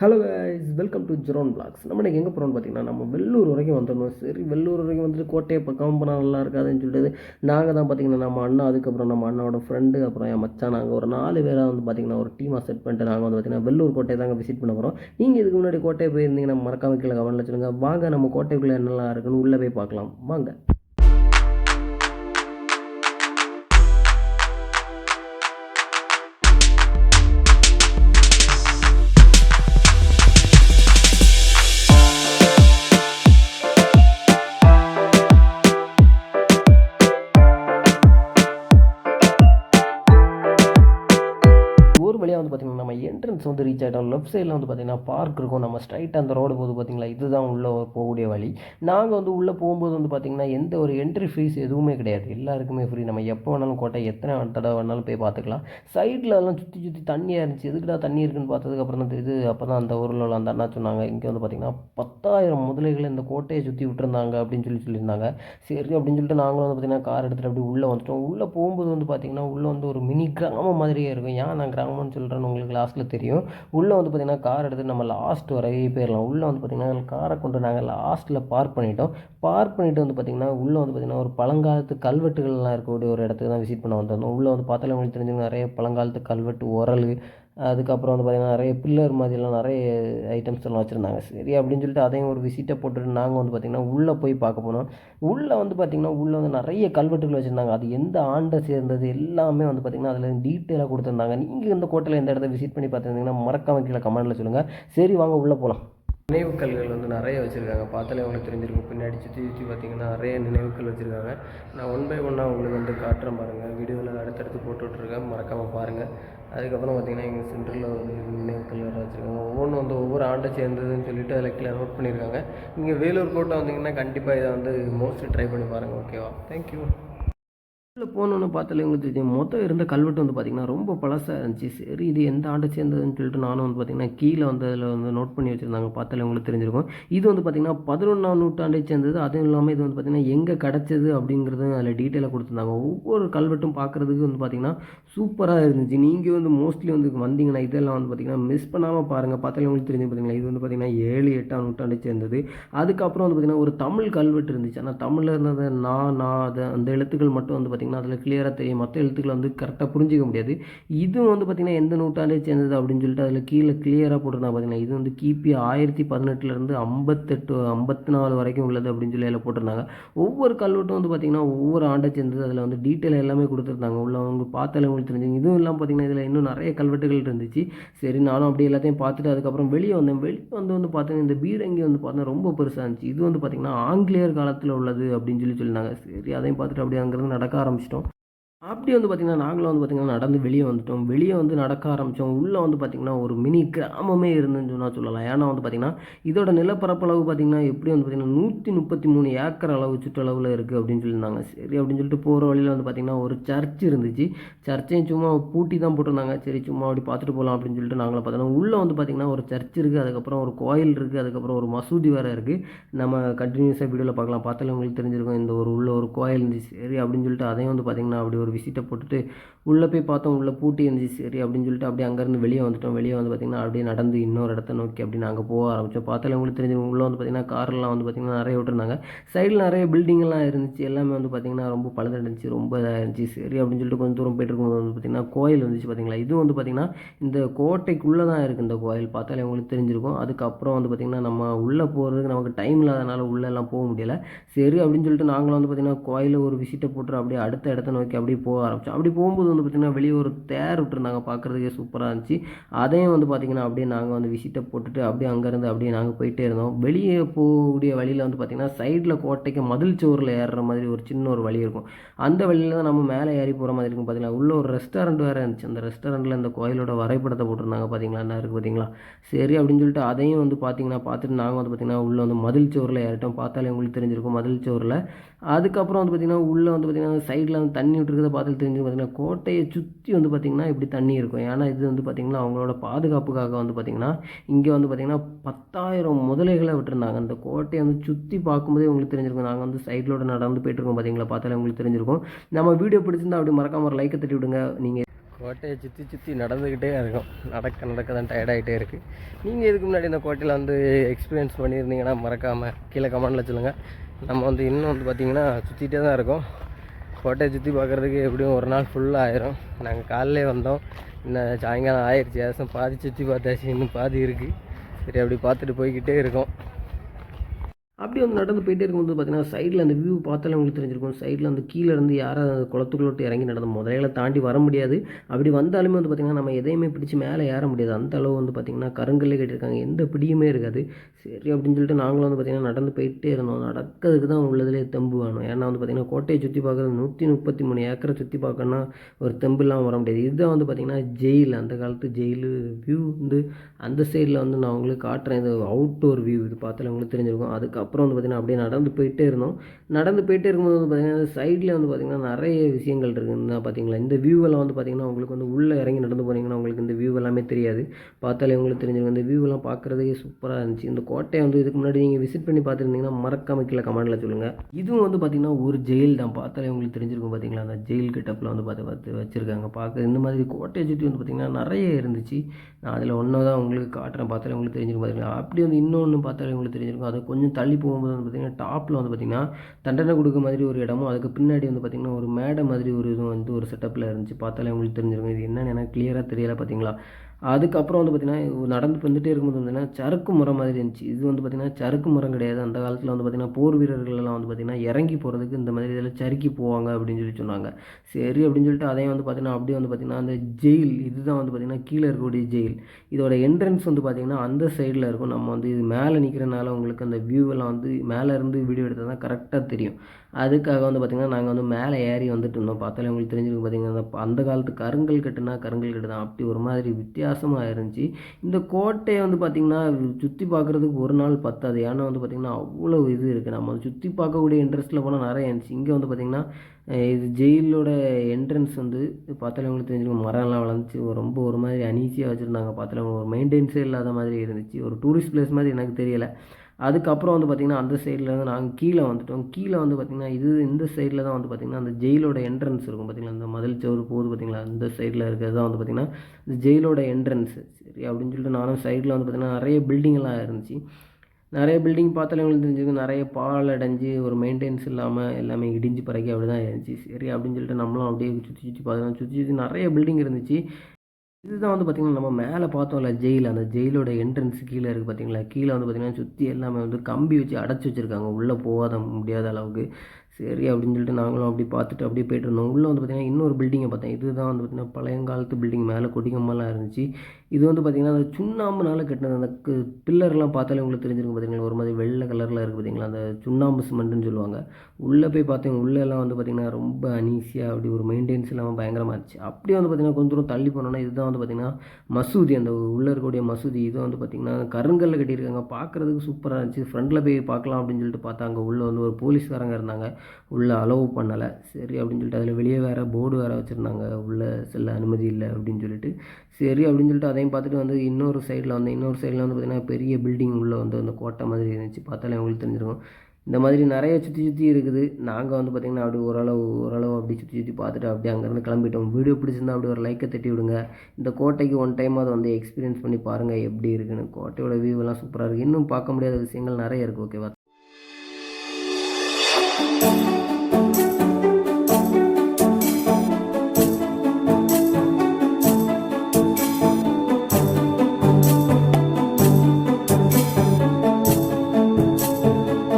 Hello is welcome to Jerone blogs நம்ம இன்றைக்கி எங்கே போகிறோம்னு பார்த்தீங்கன்னா நம்ம வெள்ளூர் வரைக்கும் வந்துடணும். சரி வெள்ளூர் வரைக்கும் வந்துட்டு கோட்டையை பக்கம் போனால் நல்லா இருக்காதுன்னு சொல்லிட்டு நாங்கள் தான் பார்த்தீங்கன்னா நம்ம அண்ணா அதுக்கப்புறம் நம்ம அண்ணாவோட ஃப்ரெண்டு அப்புறம் என் மச்சான் நாங்கள் ஒரு நாலு பேராக வந்து பார்த்தீங்கன்னா ஒரு டீமாக செட் பண்ணிட்டு நாங்கள் வந்து பார்த்தீங்கன்னா வெள்ளூர் கோட்டையை தாங்க விசிட் பண்ண போகிறோம் நீங்கள் இதுக்கு முன்னாடி கோட்டையை போயிருந்தீங்கன்னா மறக்காம கீழே கவனில் சொல்லுங்கள் வாங்க நம்ம கோட்டைக்குள்ளே என்னெல்லாம் இருக்குன்னு உள்ளே போய் பார்க்கலாம். வாங்க. என்ட்ரன்ஸ் வந்து ரீச் ஆகிட்டோம் லெஃப்ட் சைடில் வந்து பார்த்திங்கன்னா பார்க் இருக்கும். நம்ம ஸ்ட்ரைட்டாக அந்த ரோடு போது பார்த்திங்களா இதுதான் உள்ளே போகக்கூடிய வழி. நாங்கள் வந்து உள்ளே போகும்போது வந்து பார்த்திங்கன்னா எந்த ஒரு என்ட்ரி ஃபீஸ் எதுவுமே கிடையாது. எல்லாருக்குமே ஃப்ரீ நம்ம எப்போ வேணாலும் கோட்டை எத்தனை தடவை வேணாலும் போய் பார்த்துக்கலாம் சைடில் எல்லாம் சுற்றி சுற்றி தண்ணியாக இருந்துச்சு. எதுக்குடா தண்ணி இருக்குன்னு பார்த்ததுக்கப்புறம் தான் தெரியுது. அப்போ தான் அந்த ஊரில் உள்ள அந்த அண்ணா சொன்னாங்க இங்கே வந்து பார்த்திங்கன்னா பத்தாயிரம் முதலைகள் இந்த கோட்டையை சுற்றி விட்டுருந்தாங்க அப்படின்னு சொல்லி சொல்லியிருந்தாங்க. சரி அப்படின்னு சொல்லிட்டு நாங்களும் வந்து பார்த்திங்கன்னா கார் எடுத்துகிட்டு அப்படி உள்ளே வந்துட்டோம். உள்ளே போகும்போது வந்து பார்த்திங்கன்னா உள்ளே வந்து ஒரு மினி கிராமம் மாதிரியே இருக்கும். ஏன் நான் கிராமம்னு சொல்கிறேன்னு உங்களுக்கு லாஸ்ட்டில் தெரியும். உள்ளே வந்து பார்த்திங்கன்னா கார் எடுத்து நம்ம லாஸ்ட் வரையே போயிடலாம் உள்ளே வந்து பார்த்திங்கன்னா காரை கொண்டு நாங்கள் லாஸ்ட்டில் பார்க் பண்ணிட்டோம். பார்க் பண்ணிவிட்டு வந்து பார்த்திங்கன்னா உள்ளே வந்து பார்த்திங்கன்னா ஒரு பழங்காலத்து கல்வெட்டுகள்லாம் இருக்கக்கூடிய ஒரு இடத்துக்கு தான் விசிட் பண்ண வந்திருந்தோம். உள்ளே வந்து பார்த்தாலே உங்களுக்கு தெரிஞ்சு நிறைய பழங்காலத்து கல்வெட்டு உரல் அதுக்கப்புறம் வந்து பார்த்திங்கன்னா நிறைய பில்லர் மாதிரிலாம் நிறைய ஐட்டம்ஸ் எல்லாம் வச்சுருந்தாங்க. சரி அப்படின்னு சொல்லிட்டு அதையும் ஒரு விசிட்டை போட்டுட்டு நாங்கள் வந்து பார்த்திங்கன்னா உள்ளே போய் பார்க்க போனோம். உள்ளே வந்து பார்த்திங்கன்னா உள்ளே வந்து நிறைய கல்வெட்டுகள் வச்சுருந்தாங்க. அது எந்த ஆண்டை சேர்ந்தது எல்லாமே வந்து பார்த்திங்கன்னா அதில் டீட்டெயிலாக கொடுத்துருந்தாங்க. நீங்கள் இந்த கோட்டையில் எந்த இடத்த விசிட் பண்ணி பார்த்துருந்தீங்கன்னா மறக்காம கீழே கமெண்டில் சொல்லுங்கள் சரி வாங்க உள்ளே போகலாம் நினைவுக்கல்கள் வந்து நிறைய வச்சுருக்காங்க. பார்த்தாலே உங்களுக்கு தெரிஞ்சிருக்கும். பின்னாடி சுற்றி சுற்றி பார்த்திங்கன்னா நிறைய நினைவுகள் வச்சுருக்காங்க. நான் ஒன் பை ஒன்னாக உங்களுக்கு வந்து காட்டுறேன் பாருங்கள் வீடியோவில் அடுத்தடுத்து போட்டு விட்ருக்கேன் மறக்காமல் பாருங்கள் அதுக்கப்புறம் பார்த்திங்கன்னா எங்கள் சென்டரில் ஒரு நினைவுக்கல் வேறு வச்சுருக்காங்க. ஒவ்வொன்றும் வந்து ஒவ்வொரு ஆண்டை சேர்ந்ததுன்னு சொல்லிட்டு அதில் கீழே நோட் பண்ணியிருக்காங்க. நீங்கள் வேலூர் கோட்டை வந்தீங்கன்னா கண்டிப்பாக இதை வந்து மோஸ்ட்டு ட்ரை பண்ணி பாருங்கள் ஓகேவா தேங்க்யூ உள்ள போகணுன்னு பார்த்தாலே உங்களுக்கு தெரியும் மொத்தம் இருந்த கல்வெட்டு வந்து பார்த்திங்கன்னா ரொம்ப பழசாக இருந்துச்சு. சரி இது எந்த ஆண்டை சேர்ந்ததுன்னு சொல்லிட்டு நானும் வந்து பார்த்திங்கன்னா கீழே வந்து அதில் வந்து நோட் பண்ணி வச்சுருந்தாங்க. பார்த்தாலே உங்களுக்கு தெரிஞ்சிருக்கும். இது வந்து பார்த்திங்கன்னா பதினொன்றாம் நூற்றாண்டை சேர்ந்தது. அதுவும் இல்லாமல் இது வந்து பார்த்திங்கன்னா எங்கே கிடச்சது அப்படிங்கிறது அதில் டீட்டெயிலாக கொடுத்துருந்தாங்க. ஒவ்வொரு கல்வெட்டும் பார்க்குறதுக்கு வந்து பார்த்திங்கன்னா சூப்பராக இருந்துச்சு. நீங்கள் வந்து மோஸ்ட்லி வந்து வந்தீங்கன்னா இதெல்லாம் வந்து பார்த்திங்கன்னா மிஸ் பண்ணாமல் பாருங்கள் பார்த்தாலே உங்களுக்கு தெரிஞ்சு பார்த்தீங்களா இது வந்து பார்த்திங்கன்னா ஏழு எட்டாம் நூற்றாண்டை சேர்ந்தது. அதுக்கப்புறம் வந்து பார்த்திங்கன்னா ஒரு தமிழ் கல்வெட்டு இருந்துச்சு. ஆனால் தமிழில் இருந்தது நான் நான் அது அந்த எழுத்துக்கள் மட்டும் வந்து பார்த்திங்கன்னா அதில் கிளியராக தெரியும். மற்ற எழுத்துக்களை வந்து கரெக்டாக புரிஞ்சிக்க முடியாது. இது வந்து பார்த்திங்கன்னா எந்த நூற்றாண்டை சேர்ந்தது அப்படின்னு சொல்லிட்டு அதில் கீழே கிளியராக போட்டிருந்தாங்க பார்த்திங்கன்னா இது வந்து கிபி ஆயிரத்தி பதினெட்டுலேருந்து ஐம்பத்தெட்டு ஐம்பத்தி நாலு வரைக்கும் உள்ளது அப்படின்னு சொல்லி அதில் போட்டிருந்தாங்க. ஒவ்வொரு கல்வெட்டும் வந்து பார்த்திங்கன்னா ஒவ்வொரு ஆண்டை சேர்ந்தது. அதில் வந்து டீட்டெயில் எல்லாமே கொடுத்துருந்தாங்க. உள்ள அவங்க பார்த்தாலே உங்களுக்கு தெரிஞ்சுங்க. இதுவும் இல்லாமல் பார்த்திங்கன்னா இதில் இன்னும் நிறைய கல்வெட்டுகள் இருந்துச்சு. சரி நானும் அப்படி எல்லாத்தையும் பார்த்துட்டு அதுக்கப்புறம் வெளியே வந்தேன். வெளியே வந்து வந்து பார்த்தீங்கன்னா இந்த பீரங்கி வந்து பார்த்தீங்கன்னா ரொம்ப பெருசாக இருந்துச்சு. இது வந்து பார்த்திங்கன்னா ஆங்கிலேயர் காலத்தில் உள்ளது அப்படின்னு சொல்லி சொல்லியிருந்தாங்க. சரி அதையும் பார்த்துட்டு அப்படியே அங்கேருந்து நடக்க అంశం அப்படி வந்து பார்த்திங்கன்னா நாங்களும் வந்து பார்த்திங்கன்னா நடந்து வெளியே வந்துட்டோம். வெளியே வந்து நடக்க ஆரம்பித்தோம் உள்ளே வந்து பார்த்திங்கன்னா ஒரு மினி கிராமமே இருந்துன்னு சொன்னால் சொல்லலாம். ஏன்னா வந்து பார்த்திங்கன்னா இதோட நிலப்பரப்பளவு பார்த்திங்கன்னா எப்படி வந்து பார்த்திங்கன்னா நூற்றி முப்பத்தி மூணு ஏக்கர் அளவு சுற்றளவில் இருக்குது அப்படின்னு சொல்லியிருந்தாங்க. சரி அப்படின்னு சொல்லிட்டு போகிற வழியில் வந்து பார்த்திங்கன்னா ஒரு சர்ச் இருந்துச்சு. சர்ச்சையும் சும்மா பூட்டி தான் போட்டிருந்தாங்க. சரி சும்மா அப்படி பார்த்துட்டு போகலாம் அப்படின்னு சொல்லிட்டு நாங்களும் பார்த்தோன்னா உள்ளே வந்து பார்த்திங்கன்னா ஒரு சர்ச் இருக்குது அதுக்கப்புறம் ஒரு கோயில் இருக்குது அதுக்கப்புறம் ஒரு மசூதி வேறு இருக்குது நம்ம கண்டினியூஸாக வீடியோவில் பார்க்கலாம். பார்த்தாலே உங்களுக்கு தெரிஞ்சிருக்கும் இந்த ஒரு உள்ள ஒரு கோயில் இருந்துச்சு. சரி அப்படின்னு சொல்லிட்டு அதையும் வந்து பார்த்திங்கன்னா அப்படி ஒரு விசிட்டை போட்டுட்டு உள்ளே போய் பார்த்தோம் உள்ளே பூட்டி இருந்துச்சு. சரி அப்படின்னு சொல்லிட்டு அப்படியே அங்கேருந்து வெளியே வந்துட்டோம். வெளியே வந்து பார்த்திங்கன்னா அப்படியே நடந்து இன்னொரு இடத்த நோக்கி அப்படி நாங்கள் போக ஆரம்பித்தோம் பார்த்தாலே உங்களுக்கு தெரிஞ்சு உள்ளே வந்து பார்த்திங்கன்னா கார்லாம் வந்து பார்த்திங்கன்னா நிறைய விட்டுருந்தாங்க. சைடில் நிறைய பில்டிங்கெல்லாம் இருந்துச்சு. எல்லாமே வந்து பார்த்திங்கன்னா ரொம்ப பழுதடைஞ்சி ரொம்ப இதாக இருந்துச்சு சரி அப்படின்னு சொல்லிட்டு கொஞ்சம் தூரம் போயிட்டு இருக்கும்போது வந்து பார்த்திங்கன்னா கோயில் வந்துச்சு பார்த்திங்களா? இது வந்து பார்த்திங்கன்னா இந்த கோட்டைக்குள்ளே தான் இருக்குது இந்த கோயில். பார்த்தாலே உங்களுக்கு தெரிஞ்சிருக்கும். அதுக்கப்புறம் வந்து பார்த்திங்கன்னா நம்ம உள்ளே போகிறதுக்கு நமக்கு டைம் இல்லாதனால உள்ளெல்லாம் போக முடியல. சரி அப்படின்னு சொல்லிட்டு நாங்களும் வந்து பார்த்திங்கன்னா கோயிலில் ஒரு விசிட்டை போட்டு அப்படியே அடுத்த இடத்த நோக்கி அப்படியே போக ஆரம்பித்தோம் அப்படி போகும்போது வந்து பார்த்திங்கன்னா வெளியே ஒரு தேர் விட்டுருந்தாங்க. பார்க்குறதுக்கே சூப்பராக இருந்துச்சு. அதையும் வந்து பார்த்திங்கன்னா அப்படியே நாங்கள் வந்து விசிட்டை போட்டுட்டு அப்படியே அங்கேருந்து அப்படியே நாங்கள் போயிட்டே இருந்தோம். வெளியே போகக்கூடிய வழியில் வந்து பார்த்திங்கன்னா சைடில் கோட்டைக்கு மதில் சோரில் ஏறுற மாதிரி ஒரு சின்ன ஒரு வழி இருக்கும். அந்த வழியில் தான் நம்ம மேலே ஏறி போகிற மாதிரி இருக்கும் பார்த்திங்களா உள்ள ஒரு ரெஸ்டாரண்ட் வேறு இருந்துச்சு. அந்த ரெஸ்டாரண்ட்டில் இந்த கோயிலோட வரைபடத்தை போட்டிருந்தாங்க பார்த்தீங்களா என்ன இருக்குது பார்த்தீங்களா சரி அப்படின்னு சொல்லிட்டு அதையும் வந்து பார்த்திங்கன்னா பார்த்துட்டு நாங்கள் வந்து பார்த்திங்கன்னா உள்ளே வந்து மதில் சோறில் ஏறிட்டோம். பார்த்தாலே உங்களுக்கு தெரிஞ்சிருக்கும் மதில் சோறில் அதுக்கப்புறம் வந்து பார்த்திங்கன்னா உள்ளே வந்து பார்த்திங்கன்னா சைடில் வந்து தண்ணி இருக்கிறத பார்த்து தெரிஞ்சு பார்த்திங்கன்னா கோட்டையை சுற்றி வந்து பார்த்திங்கன்னா இப்படி தண்ணி இருக்கும். ஏன்னா இது வந்து பார்த்திங்கன்னா அவங்களோட பாதுகாப்புக்காக வந்து பார்த்திங்கன்னா இங்கே வந்து பார்த்திங்கன்னா பத்தாயிரம் முதலைகளை விட்டுருந்தாங்க. அந்த கோட்டையை வந்து சுற்றி பார்க்கும்போதே உங்களுக்கு தெரிஞ்சிருக்கும். நாங்கள் வந்து சைடிலோட நடந்து போயிட்டுருக்கோம் பார்த்திங்களா? பார்த்தாலே உங்களுக்கு தெரிஞ்சிருக்கும். நம்ம வீடியோ பிடிச்சிருந்தா அப்படி மறக்காம ஒரு லைக்கை தட்டி விடுங்க. நீங்கள் கோட்டையை சுற்றி சுற்றி நடந்துக்கிட்டே இருக்கும். நடக்க நடக்க தான் டயர்டாகிட்டே இருக்குது நீங்கள் இதுக்கு முன்னாடி இந்த கோட்டையில் வந்து எக்ஸ்பீரியன்ஸ் பண்ணியிருந்தீங்கன்னா மறக்காமல் கீழே கமெண்டில் சொல்லுங்கள் நம்ம வந்து இன்னும் வந்து பார்த்திங்கன்னா சுற்றிகிட்டே தான் இருக்கோம். கோட்டையை சுற்றி பார்க்குறதுக்கு எப்படியும் ஒரு நாள் ஃபுல்லாக ஆயிரும். நாங்கள் காலையிலே வந்தோம். இன்னும் சாயங்காலம் ஆயிடுச்சு. ஏதாச்சும் பாதி சுற்றி பார்த்தாச்சு. இன்னும் பாதி இருக்குது சரி அப்படி பார்த்துட்டு போய்கிட்டே இருக்கோம். அப்படி வந்து நடந்து போயிட்டே இருக்கும்போது பார்த்தீங்கன்னா சைடில் அந்த வியூ பார்த்தாலே உங்களுக்கு தெரிஞ்சிருக்கும். சைடில் அந்த கீழே இருந்து யாரும் அந்த குளத்துக்குள்ளோட்டு இறங்கி நடந்த முதலையில தாண்டி வர முடியாது. அப்படி வந்தாலுமே வந்து பார்த்திங்கன்னா நம்ம எதையுமே பிடிச்சி மேலே ஏற முடியாது. அந்த அளவு வந்து பார்த்திங்கன்னா கருங்கல்லே கட்டியிருக்காங்க. எந்த பிடியுமே இருக்காது. சரி அப்படின்னு சொல்லிட்டு நாங்களும் வந்து பார்த்திங்கன்னா நடந்து போயிட்டே இருந்தோம். நடக்கிறதுக்கு தான் உள்ளதுலேயே தெம்பு வேணும். ஏன்னா வந்து பார்த்திங்கன்னா கோட்டையை சுற்றி பார்க்குறது நூற்றி முப்பத்தி மூணு ஏக்கரை சுற்றி பார்க்கணுன்னா ஒரு தெம்பு இல்லாமல் வர முடியாது. இதுதான் வந்து பார்த்திங்கன்னா ஜெயில் அந்த காலத்து ஜெயிலு வியூ வந்து அந்த சைடில் வந்து நான் உங்களுக்கு காட்டுறேன். இது அவுட்டோர் வியூ இது பார்த்தாலே உங்களுக்கு தெரிஞ்சிருக்கும். அதுக்கப்புறம் அப்புறம் வந்து பார்த்திங்கன்னா அப்படியே நடந்து போயிட்டே இருந்தோம். நடந்து போயிட்டே இருக்கும்போது வந்து பார்த்திங்கன்னா சைடில் வந்து பார்த்திங்கன்னா நிறைய விஷயங்கள் இருக்குதுன்னா பார்த்தீங்களா இந்த வியூவெல்லாம் வந்து பார்த்திங்கன்னா உங்களுக்கு வந்து உள்ளே இறங்கி நடந்து போனீங்கன்னா எல்லாமே தெரியாது. பார்த்தாலே உங்களுக்கு தெரிஞ்சிருக்கும். இந்த வியூலாம் பார்க்குறதுக்கே சூப்பராக இருந்துச்சு. இந்த கோட்டையை வந்து இதுக்கு முன்னாடி நீங்கள் விசிட் பண்ணி பார்த்துருந்தீங்கன்னா மறக்காம கீழே கமெண்டில் சொல்லுங்கள் இதுவும் வந்து பார்த்திங்கன்னா ஒரு ஜெயில் தான். பார்த்தாலே உங்களுக்கு தெரிஞ்சிருக்கும் பார்த்தீங்களா அந்த ஜெயில் கிட்டப்பில் வந்து பார்த்து பார்த்து வச்சுருக்காங்க. பார்க்க இந்த மாதிரி கோட்டையை சுற்றி வந்து பார்த்திங்கன்னா நிறைய இருந்துச்சு. நான் அதில் ஒன்று தான் உங்களுக்கு காட்டுறேன். பார்த்தாலே உங்களுக்கு தெரிஞ்சிருக்கும் பார்த்தீங்களா அப்படி வந்து இன்னொன்று பார்த்தாலே உங்களுக்கு தெரிஞ்சிருக்கும். அதை கொஞ்சம் தள்ளி போகும்போது வந்து பார்த்திங்கன்னா டாப்பில் வந்து பார்த்திங்கன்னா தண்டனை கொடுக்க மாதிரி ஒரு இடமும் அதுக்கு பின்னாடி வந்து பார்த்திங்கன்னா ஒரு மேடை மாதிரி ஒரு இதுவும் வந்து ஒரு செட்டப்பில் இருந்துச்சு. பார்த்தாலே உங்களுக்கு தெரிஞ்சிருக்கும். இது என்னென்னு எனக்கு கிளியராக தெரியலை பார்த்தீங்களா அதுக்கப்புறம் வந்து பார்த்திங்கன்னா நடந்து வந்துட்டே இருக்கும்போது பார்த்தீங்கன்னா சறுக்கு மரம் மாதிரி இருந்துச்சு இது வந்து பார்த்திங்கன்னா சறுக்கு மரம் கிடையாது அந்த காலத்தில் வந்து பார்த்திங்கன்னா போர் வீரர்களெல்லாம் வந்து பார்த்திங்கன்னா இறங்கி போகிறதுக்கு இந்த மாதிரி இதில் சறுக்கி போவாங்க அப்படின்னு சொல்லி சொன்னாங்க சரி அப்படின்னு சொல்லிட்டு அதையும் வந்து பார்த்திங்கன்னா அப்படியே வந்து பார்த்திங்கன்னா அந்த ஜெயில் இதுதான் வந்து பார்த்திங்கன்னா கீழே இருக்கக்கூடிய ஜெயில் இதோட என்ட்ரன்ஸ் வந்து பார்த்திங்கன்னா அந்த சைடில் இருக்கும் நம்ம வந்து இது மேலே நிற்கிறனால உங்களுக்கு அந்த வியூ எல்லாம் வந்து மேலே இருந்து வீடியோ எடுத்தால் தான் கரெக்டாக தெரியும் அதுக்காக வந்து பார்த்திங்கன்னா நாங்கள் வந்து மேலே ஏறி வந்துட்டு இருந்தோம் பார்த்தாலே உங்களுக்கு தெரிஞ்சிருக்கு பார்த்திங்கன்னா அந்த அந்த காலத்து கருங்கல் கட்டுனா கருங்கல் கட்டு தான் அப்படி ஒரு மாதிரி வித்தியாசமாக இருந்துச்சு. இந்த கோட்டையை வந்து பார்த்திங்கன்னா சுற்றி பார்க்குறதுக்கு ஒரு நாள் பத்தாது. ஏன்னா வந்து பார்த்திங்கன்னா அவ்வளோ இது இருக்குது நம்ம சுற்றி பார்க்கக்கூடிய இன்ட்ரெஸ்ட்டில் போனால் நிறைய இருந்துச்சு இங்கே வந்து பார்த்திங்கன்னா இது ஜெயிலோட என்ட்ரன்ஸ் வந்து பார்த்தாலே உங்களுக்கு தெரிஞ்சுக்கணும் மரம்லாம் வளர்ந்துச்சு. ரொம்ப ஒரு மாதிரி அனீசியாக வச்சுருந்தாங்க. பார்த்தாலே ஒரு மெயின்டெயின்ஸே இல்லாத மாதிரி இருந்துச்சு. ஒரு டூரிஸ்ட் பிளேஸ் மாதிரி எனக்கு தெரியலை. அதுக்கப்புறம் வந்து பார்த்திங்கன்னா அந்த சைடில் வந்து நாங்கள் கீழே வந்துட்டோம். கீழே வந்து பார்த்திங்கன்னா இது இந்த சைடில் தான் வந்து பார்த்திங்கன்னா அந்த ஜெயிலோட என்ட்ரன்ஸ் இருக்கும் பார்த்திங்களா அந்த மதில் சவுறு போகுது பார்த்திங்களா இந்த சைடில் இருக்கிறது தான் வந்து பார்த்திங்கன்னா இந்த ஜெயிலோட என்ட்ரன்ஸ் சரி அப்படின்னு சொல்லிட்டு நானும் சைடில் வந்து பார்த்திங்கன்னா நிறைய பில்டிங்கெல்லாம் இருந்துச்சு. நிறைய பில்டிங் பார்த்தாலே உங்களுக்கு தெரிஞ்சுக்கும் நிறைய பால் அடைஞ்சு ஒரு மெயின்டெனன்ஸ் இல்லாமல் எல்லாமே இடிஞ்சு பறக்கி அப்படி தான் இருந்துச்சு. சரி அப்படின்னு சொல்லிட்டு நம்மளும் அப்படியே சுற்றி சுற்றி பார்த்தோம் சுற்றி சுற்றி நிறைய பில்டிங் இருந்துச்சு. இதுதான் வந்து பார்த்திங்கன்னா நம்ம மேலே பார்த்தோம்ல ஜெயில் அந்த ஜெயிலோட என்ட்ரன்ஸ் கீழே இருக்குது பார்த்தீங்களா கீழே வந்து பார்த்திங்கன்னா சுற்றி எல்லாமே வந்து கம்பி வச்சு அடைச்சி வச்சுருக்காங்க. உள்ளே போகாத முடியாத அளவுக்கு. சரி அப்படின்னு சொல்லிட்டு நாங்களும் அப்படி பார்த்துட்டு அப்படியே போயிட்டு இருந்தோம். உள்ளே வந்து பார்த்திங்கன்னா இன்னொரு பில்டிங்கை பார்த்தேன். இதுதான் வந்து பார்த்திங்கன்னா பழையங்காலத்து பில்டிங் மேலே கொடிகம்பெல்லாம் இருந்துச்சு. இது வந்து பார்த்திங்கன்னா அந்த சுண்ணாம்புனால கட்டினது அந்த பில்லர்லாம் பார்த்தாலே உங்களுக்கு தெரிஞ்சிருக்கும் பார்த்திங்களா ஒரு மாதிரி வெள்ளை கலரில் இருக்குது பார்த்தீங்களா அந்த சுண்ணாம்பு சிமெண்ட்டுன்னு சொல்லுவாங்க. உள்ளே போய் பார்த்தீங்க உள்ளெல்லாம் வந்து பார்த்திங்கன்னா ரொம்ப அனீசியாக அப்படி ஒரு மெயின்டெனன்ஸ் இல்லாமல் பயங்கரமாக இருந்துச்சு. அப்படியே வந்து பார்த்திங்கன்னா கொஞ்சம் தூரம் தள்ளி போனோன்னா இதுதான் வந்து பார்த்திங்கன்னா மசூதி. அந்த உள்ளே இருக்கக்கூடிய மசூதி இது வந்து பார்த்திங்கன்னா கருங்கல்ல கட்டியிருக்காங்க. பார்க்குறதுக்கு சூப்பராக இருந்துச்சு. ஃப்ரண்ட்டில் போய் பார்க்கலாம் அப்படின்னு சொல்லிட்டு பார்த்தா அங்கே உள்ளே வந்து ஒரு போலீஸ்காரங்க இருந்தாங்க. உள்ளே அலோவ் பண்ணலை. சரி அப்படின்னு சொல்லிட்டு அதில் வெளியே வேறு போர்டு வேறு வச்சுருந்தாங்க. உள்ளே செல்ல அனுமதி இல்லை அப்படின்னு சொல்லிட்டு. சரி அப்படின்னு சொல்லிட்டு அதையும் பார்த்துட்டு வந்து இன்னொரு சைடில் வந்து இன்னொரு சைடில் வந்து பார்த்திங்கன்னா பெரிய பில்டிங் உள்ளே வந்து அந்த கோட்டை மாதிரி இருந்துச்சு. பார்த்தாலே உங்களுக்கு தெரிஞ்சிருக்கும். இந்த மாதிரி நிறைய சுற்றி சுற்றி இருக்குது. நாங்கள் வந்து பார்த்திங்கன்னா அப்படி ஓரளவு ஓரளவு அப்படி சுற்றி சுற்றி பார்த்துட்டு அப்படியே அங்கேருந்து கிளம்பிட்டோம். வீடியோ பிடிச்சிருந்தா அப்படி ஒரு லைக்கை தட்டி விடுங்க. இந்த கோட்டைக்கு ஒன் டைம் அதை வந்து எக்ஸ்பீரியன்ஸ் பண்ணி பாருங்கள் எப்படி இருக்குன்னு. கோட்டையோட வியூவெல்லாம் சூப்பராக இருக்குது இன்னும் பார்க்க முடியாத விஷயங்கள் நிறைய இருக்குது ஓகேவா Thank you.